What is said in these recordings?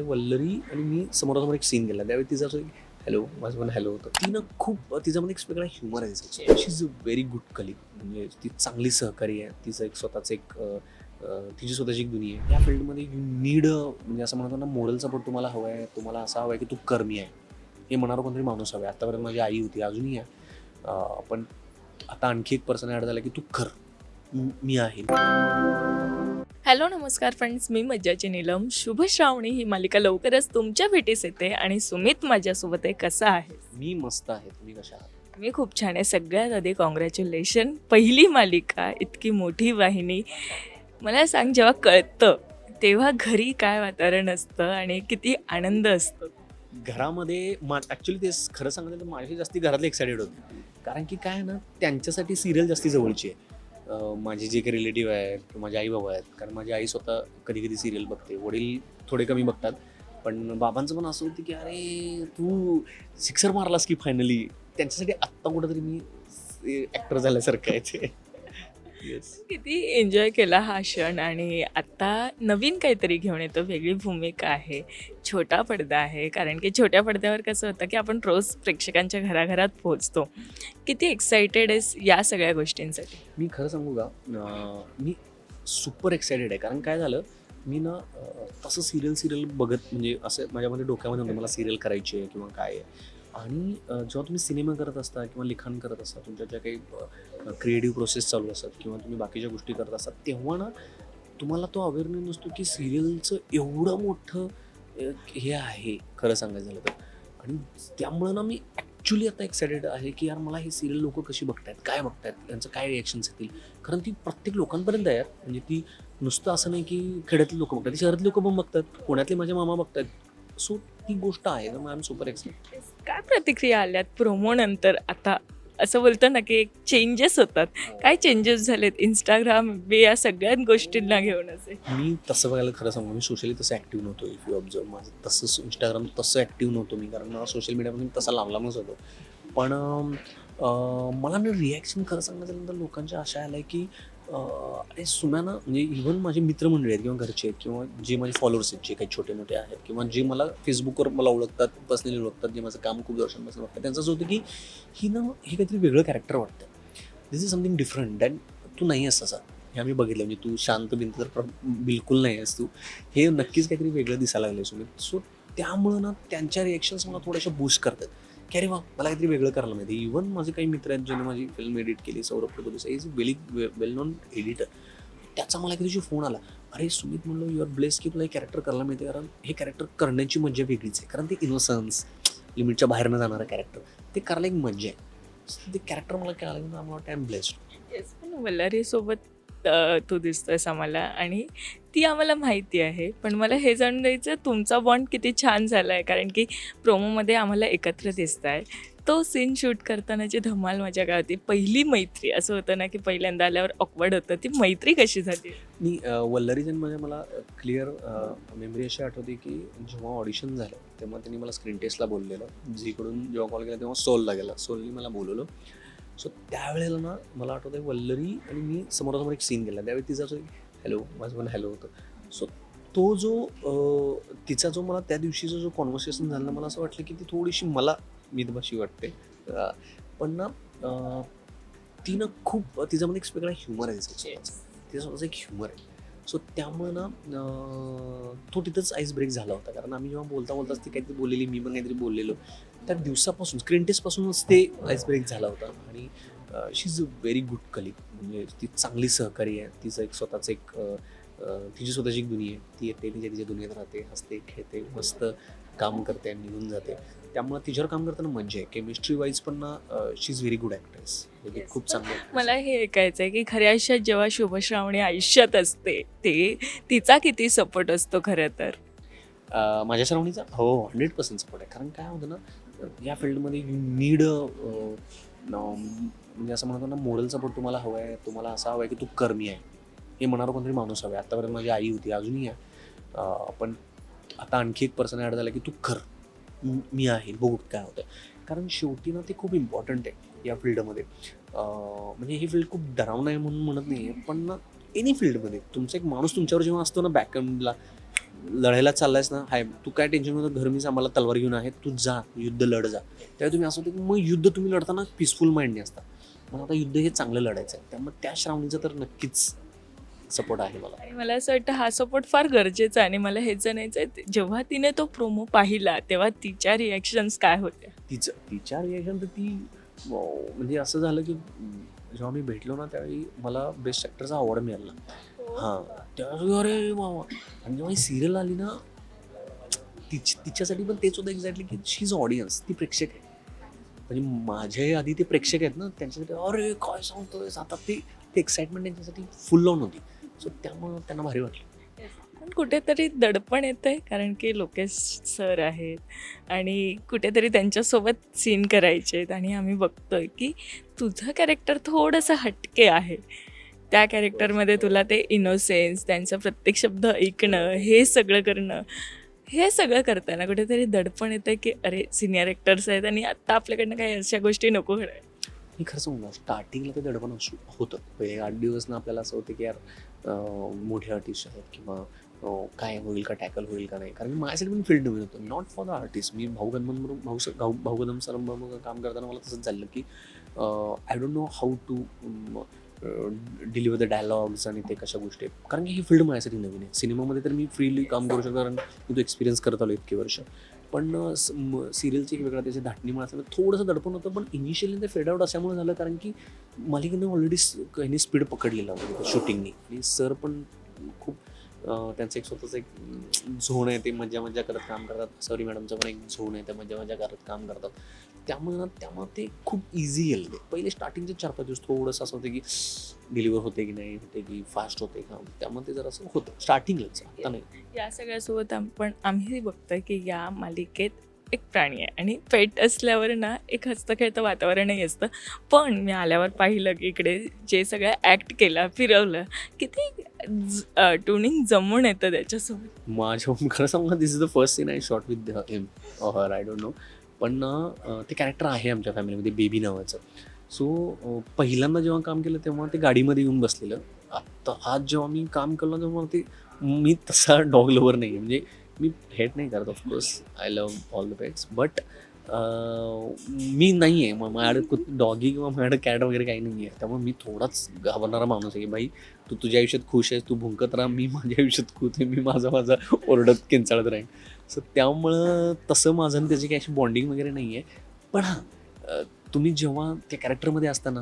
वल्लरी आणि मी समोरासमोर एक सीन गेला त्यावेळी तिचा असं हॅलो माझं पण हॅलो होतं. तिनं खूप तिच्यामध्ये एक वेगळा ह्युमर आहे. She is a very good colleague म्हणजे ती चांगली सहकारी आहे. तिचं एक स्वतःचं एक तिची स्वतःची एक दुनिया आहे. या फील्डमध्ये यू नीड म्हणजे असं म्हणतो ना मोरल सपोर्ट तुम्हाला हवा आहे. तुम्हाला असा हवा आहे की तू कर्मी आहे. हे म्हणणारा कोणतरी माणूस हवा आहे. आतापर्यंत माझी आई होती अजूनही आहे. पण आता आणखी एक पर्सन ॲड झाला की तू कर. मी आहे. हॅलो नमस्कार फ्रेंड्स. मी मज्जाची नीलम. शुभ श्रावणी ही मालिका लवकरच तुमच्या भेटीस येते आणि सुमित माझ्यासोबत आहे. कसा आहे मी मस्त आहे. तुम्ही कशा आहात? मी खूप छान आहे. सगळ्यात आधी कॉंग्रॅच्युलेशन पहिली मालिका इतकी मोठी वाहिनी. मला सांग जेव्हा कळतं तेव्हा घरी काय वातावरण असतं आणि किती आनंद असतो? घरामध्ये मा ॲक्च्युली ते खरं सांगायचं तर माझी जास्ती घरातले एक्सायटेड होते. कारण की काय आहे ना त्यांच्यासाठी सिरियल जास्ती जवळची आहे. माझे जे काही रिलेटिव्ह आहेत किंवा माझे आई बाबा आहेत कारण माझी आई स्वतः कधी कधी सिरियल बघते. वडील थोडे कमी बघतात. पण बाबांचं पण असं होतं की अरे तू सिक्सर मारलास की फायनली त्यांच्यासाठी आत्ता कुठंतरी मी ॲक्टर झाल्यासारखं आहे ते. येस किती एन्जॉय केला हा क्षण आणि आता नवीन काहीतरी घेऊन येतो वेगळी भूमिका आहे छोटा पडदा आहे. कारण की छोट्या पडद्यावर कसं होतं की आपण रोज प्रेक्षकांच्या घराघरात पोहोचतो. किती एक्सायटेड आहेस या सगळ्या गोष्टींसाठी? मी खरं सांगू का? अं, मी सुपर एक्सायटेड आहे. कारण काय झालं? मी ना अं, तसं सिरियल सिरियल बघत म्हणजे असं माझ्यामध्ये डोक्यामध्ये मला सिरियल करायची आहे किंवा काय आहे. आणि जेव्हा तुम्ही सिनेमा करत असता किंवा लिखाण करत असता तुमच्या ज्या काही क्रिएटिव्ह प्रोसेस चालू असतात किंवा तुम्ही बाकीच्या गोष्टी करत असतात तेव्हा ना तुम्हाला तो अवेअरनेस नसतो की सिरियलचं एवढं मोठं हे आहे खरं सांगायचं झालं तर. आणि त्यामुळं ना मी ॲक्च्युली आता एक्सायटेड आहे की यार मला ही सिरियल लोक कशी बघतायत काय बघतायत यांचं काय रिॲक्शन्स येतील? कारण ती प्रत्येक लोकांपर्यंत आहे यार. म्हणजे ती नुसतं असं नाही की खेड्यातली लोक बघतात ती शहरातली लोक पण बघतात पुण्यातले माझे मामा बघतात सो ती गोष्ट आहे. तर आय एम सुपर एक्साइटेड काय प्रतिक्रिया आल्यात प्रोमो नंतर? आता असं बोलतो ना की एक चेंजेस होतात. काय चेंजेस झालेत? इंस्टाग्राम बे या सगळ्याच गोष्टींना घेऊन असे. मी तसं बघायला खरं सांगू मी सोशली तसं ॲक्टिव्ह नव्हतो इफ यू ऑब्झर्व माझं तसं इंस्टाग्राम तसं ॲक्टिव्ह नव्हतो मी कारण सोशल मीडियामध्ये मी तसा लांबलांबच होतो. पण मला ना रिॲक्शन खरं सांगायचं नंतर लोकांच्या अशा आल्या की अरे सुम्याना म्हणजे इव्हन माझे मित्रमंडळी आहेत किंवा घरचे आहेत किंवा जे माझे फॉलोअर्स आहेत जे काही छोटे मोठे आहेत किंवा जे मला फेसबुकवर मला ओळखतात पर्सनली ओळखतात जे माझं काम खूप वर्षांपासून बघतात त्यांचं असं होतं की ही ना हे काहीतरी वेगळं कॅरेक्टर वाटतं this is something different than तू नाही आहेस असा हे आम्ही बघितलं म्हणजे तू शांत बिंत तर बिलकुल नाही आहेस तू. हे नक्कीच काहीतरी वेगळं दिसायला लागलं सुमित सो त्यामुळं ना त्यांच्या रिॲक्शन्स मला थोड्याशा बूस्ट करतात. की अरे वा मला काहीतरी वेगळं करायला माहिती इव्हन माझे काही मित्र आहेत ज्यांनी माझी फिल्म एडिट केली Saurabh Prabhu is valley well known editor त्याचा मला एक दिवशी फोन आला. अरे सुमित म्हणलं युअर ब्लेस की तुला हे कॅरेक्टर करायला माहिती कारण हे कॅरेक्टर करण्याची मजा वेगळीच आहे. कारण ते इनोसन्स लिमिटच्या बाहेरनं जाणारं कॅरेक्टर ते करायला एक मजा आहे. ते कॅरेक्टर मला काय आलं आय एम ब्लेस्ड येस पण तू दिसतोयस आम्हाला. आणि ती आम्हाला माहिती आहे. पण मला हे जाणून द्यायचं तुमचा बॉन्ड किती छान झाला आहे कारण की प्रोमोमध्ये आम्हाला एकत्र दिसत आहे तो सीन शूट करतानाची धमाल माझ्या काय होती पहिली मैत्री. असं होतं ना की पहिल्यांदा आल्यावर ऑकवर्ड होतं. ती मैत्री कशी झाली? मी वल्लरीजन म्हणजे मला क्लिअर मेमरी अशी आठवते की जेव्हा ऑडिशन झालं तेव्हा त्यांनी मला स्क्रीन टेस्टला बोललेलं. झीकडून जेव्हा कॉल केला तेव्हा सोलला गेला. सोलनी मला बोलवलं. सो त्यावेळेला ना मला आठवतं वल्लरी आणि मी समोरासमोर एक सीन गेला त्यावेळी तिचा असं हॅलो माझं पण हॅलो होतं. सो तो जो तिचा जो मला त्या दिवशीचा जो कॉन्व्हर्सेशन झालं ना मला असं वाटलं की ती थोडीशी मला मितभाषी वाटते. पण ना अं, ती ना खूप तिच्यामध्ये एक वेगळा ह्युमर आहे. तिचा एक ह्युमर आहे. सो त्यामुळं ना तो तिथंच आईस ब्रेक झाला होता. कारण आम्ही जेव्हा बोलता बोलताच ती काहीतरी बोललेली मी पण काहीतरी बोललेलो. त्या दिवसापासून स्क्रीन टेस्टपासूनच ते आईस ब्रेक झाला होता. आणि she is a very good colleague म्हणजे ती चांगली सहकारी आहे. तिचं एक स्वतःचं एक तिची स्वतःची एक दुनिया आहे. ती येते तिच्या तिच्या दुनियेत राहते हसते खेळते मस्त काम करते आणि निघून जाते. त्यामुळे तिच्यावर काम करताना मजा आहे. केमिस्ट्री वाईज पण ना she is very good actress Yes. खूप चांगली मला हे ऐकायचं आहे की खऱ्या आयुष्यात जेव्हा शुभश्रावणी आयुष्यात असते ते तिचा किती सपोर्ट असतो खरं तर? माझ्या श्रावणीचा? हो हंड्रेड पर्सेंट सपोर्ट आहे. कारण काय होतं ना या फील्डमध्ये यू नीड म्हणजे असं म्हणतो ना मोरल सपोर्ट तुम्हाला हवं आहे तुम्हाला असा हवा आहे की तू कर्मी आहे. हे म्हणणारा कोणतरी माणूस हवा आहे. आतापर्यंत माझी आई होती अजूनही आहे. पण आता आणखी एक पर्सन ॲड झाला की तू कर मी आहे बघू काय होतं कारण शेवटी ना ते खूप इम्पॉर्टंट आहे या फील्डमध्ये म्हणजे ही फील्ड खूप डरावणं आहे म्हणून म्हणत नाही आहे पण ना एनी फील्डमध्ये तुमचा एक माणूस तुमच्यावर जेव्हा असतो ना बॅकअपला लढायला चाललायस ना हाय तू काय टेन्शन होतं घर मीच आम्हाला तलवार घेऊन आहे तू जा युद्ध लढ जा. त्यावेळी तुम्ही असं होतं की मग युद्ध तुम्ही लढताना पीसफुल माइंडने असता. मग आता युद्ध हे चांगलं लढायचं आहे. त्यामुळे त्या श्रावणीचं तर नक्कीच सपोर्ट आहे मला. आणि मला असं वाटतं हा सपोर्ट फार गरजेचा आहे आणि मला हेच जाणायचं आहे जेव्हा तिने तो प्रोमो पाहिला तेव्हा तिच्या रिॲक्शन्स काय होत्या? तिचं तिच्या रिॲक्शन तर ती म्हणजे असं झालं की जेव्हा मी भेटलो ना त्यावेळी मला बेस्ट ॲक्टरचा अवॉर्ड मिळाला. हां. त्यावेळी अरे आणि जेव्हा ही सिरियल आली ना तिच तिच्यासाठी पण तेच होतं एक्झॅक्टली की शी इज ऑडियन्स ती प्रेक्षक आहे. म्हणजे माझ्या आधी ते प्रेक्षक आहेत ना त्यांच्यासाठी अरे काय सांगतोय आता ते ते एक्साइटमेंट त्यांच्यासाठी फुल ऑन होती. सो त्यामुळं त्यांना भारी वाटलं. पण कुठेतरी दडपण येतं आहे कारण की लोकेश सर आहेत आणि कुठेतरी त्यांच्यासोबत सीन करायचे आहेत आणि आम्ही बघतोय की तुझं कॅरेक्टर थोडंसं हटके आहे. त्या कॅरेक्टरमध्ये तुला ते इनोसेन्स त्यांचा प्रत्येक शब्द ऐकणं हे सगळं करणं हे सगळं करताना कुठेतरी दडपण येतं की अरे सिनियर ॲक्टर्स आहेत आणि आत्ता आपल्याकडनं काही अशा गोष्टी नको घडायला मी खरं सांगू ना स्टार्टिंगला ते दडपण असू होतं. पहिले आठ दिवस ना आपल्याला असं होतं की यार मोठे आर्टिस्ट आहेत किंवा काय होईल का टॅकल होईल का नाही. कारण मी माझ्यासाठी पण फील्ड नवीन होतं. नॉट फॉर द आर्टिस्ट मी भाऊ गणमन भाऊ भाऊ गदम सर काम करताना मला तसंच झालं की I don't know how to deliver the dialogues आणि ते कशा गोष्टी आहेत. कारण की ही फील्ड माझ्यासाठी नवीन आहे. सिनेमामध्ये तर मी फ्रीली काम करू शकतो कारण मी तो एक्सपिरियन्स करत आलो इतके वर्ष. पण सिरियलची एक वेगळा त्याची धाटणीमुळे असल्यामुळे थोडंसं दडपण होतं पण इनिशियली ते फेड आउट असल्यामुळे झालं कारण की मालिकेनं ऑलरेडी काही स्पीड पकडलेला होता शूटिंगनी आणि सर पण खूप त्यांचं एक स्वतःचं एक झोन आहे ते मजा मजा करत काम करतात. सॉरी मॅडमचं पण एक झोन आहे ते मजा मजा करत काम करतात. त्यामुळे त्यामुळे ते खूप इझी गेलं ते. पहिले स्टार्टिंगचे चार पाच दिवस थोडंसं असं होतं की डिलिव्हर होते की नाही होते की फास्ट होते का? त्यामुळे ते जरा असं होतं. स्टार्टिंगलाच आता नाही. या सगळ्यासोबत आपण आम्ही बघतोय की या मालिकेत एक प्राणी आहे आणि पेट असल्यावर ना एक हस्तखेळतं वातावरणही असतं. पण मी आल्यावर पाहिलं की इकडे जे सगळं ॲक्ट केलं फिरवलं किती ट्युनिंग जमून येतं त्याच्यासोबत. माझ्या खरं सांगा this is the first scene I shot with him her I don't know पण ते कॅरेक्टर आहे आमच्या फॅमिलीमध्ये बेबी नावाचं. सो पहिल्यांदा जेव्हा काम केलं तेव्हा ते गाडीमध्ये येऊन बसलेलं. आत्ता आज जेव्हा मी काम केलं तेव्हा ते मी तसा डॉग लवर नाही आहे म्हणजे मी हेट नाही करत of course I love all the pets but मी नाही आहे मग माझ्याकडे डॉगी किंवा माझ्याकडे कॅट वगैरे काही नाही आहे त्यामुळे मी थोडाच घाबरणारा माणूस आहे की बाई तू तुझ्या आयुष्यात खुश आहेस तू भुंकत राहा. मी माझ्या आयुष्यात खुश आहे. मी माझा माझा ओरडत किंचाळत राहीन. सो त्यामुळं तसं माझं आणि त्याची काही अशी बॉन्डिंग वगैरे नाही आहे पण हां तुम्ही जेव्हा त्या कॅरेक्टरमध्ये असताना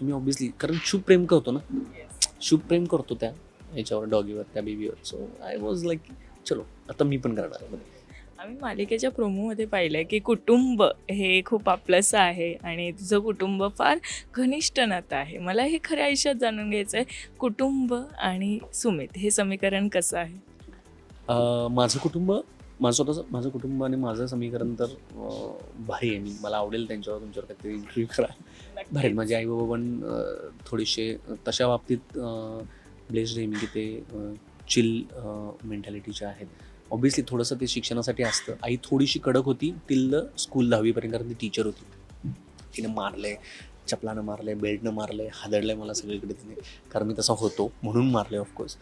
तुम्ही ऑब्विसली कारण शुभ प्रेम करतो ना? शुभ प्रेम करतो त्या याच्यावर डॉगीवर त्या बेबीवर सो आय वॉज लाईक चलो आता मी पण करणार आहे. आम्ही मालिकेच्या प्रोमोमध्ये पाहिलं की कुटुंब हे खूप आपलंसं आहे आणि तुझं कुटुंब फार घनिष्ठ नातं आहे. मला हे खऱ्या आयुष्यात जाणून घ्यायचं आहे कुटुंब आणि सुमित हे समीकरण कसं आहे? माझं कुटुंब माझं स्वतःचं माझं कुटुंब आणि माझं समीकरण तर भारी आहे. मी मला आवडेल त्यांच्यावर तुमच्यावर काहीतरी इंटरव्ह्यू करा. भारी. माझे आई बाबा पण थोडेसे तशा बाबतीत ब्लेस्ड आहे. मी की ते चिल मेंटॅलिटीचे आहेत. ऑब्विसली थोडंसं ते शिक्षणासाठी असतं. आई थोडीशी कडक होती. टिल द स्कूल दहावीपर्यंत कारण ती टीचर होती. तिने मारलंय. चपलानं मारलंय बेल्टनं मारलंय आहे मला सगळीकडे तिने. कारण मी तसा होतो म्हणून मारले ऑफकोर्स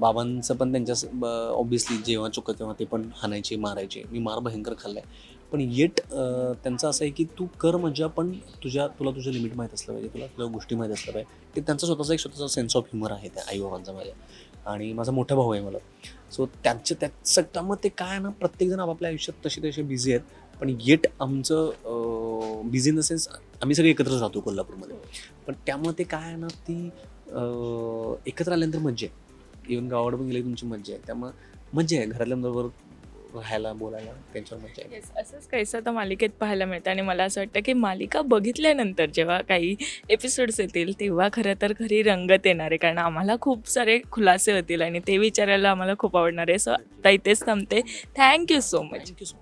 बाबांचं पण त्यांच्या ऑब्विसली जेव्हा चुकत तेव्हा ते पण हाणायचे मारायचे. मी मार भयंकर खाल्लाय. पण येट त्यांचं असं आहे की तू कर मजा पण तुझ्या तुला तुझं लिमिट माहीत असलं पाहिजे तुला तुझ्या गोष्टी माहीत असल्या पाहिजे. ते त्यांचा स्वतःचा एक स्वतःचा सेन्स ऑफ ह्युमर आहे त्या आईबाबांचा माझ्या. आणि माझा मोठा भाऊ आहे मला. सो त्यांचं त्या मग ते काय आहे ना प्रत्येकजण आपापल्या आयुष्यात तसे तसे बिझी आहेत. पण येट आमचं बिझी इन द सेन्स आम्ही सगळे एकत्रच राहतो कोल्हापूरमध्ये. पण त्यामुळे ते काय आहे ना ती एकत्र आल्यानंतर मज्जा आहे. इवन गावाकडे पण गेली तुमची मज्जा आहे. त्यामुळे मज्जा आहे. घरातल्यांबरोबर राहायला बोलायला त्यांच्यावर मज्जा आहे. असंच काहीसं आता मालिकेत पाहायला मिळतं. आणि मला असं वाटतं की मालिका बघितल्यानंतर जेव्हा काही एपिसोड्स येतील तेव्हा खरं तर घरी रंगत येणार आहे. कारण आम्हाला खूप सारे खुलासे होतील आणि ते विचारायला आम्हाला खूप आवडणार आहे. सो आता इथेच थांबते. Thank you so much thank you so much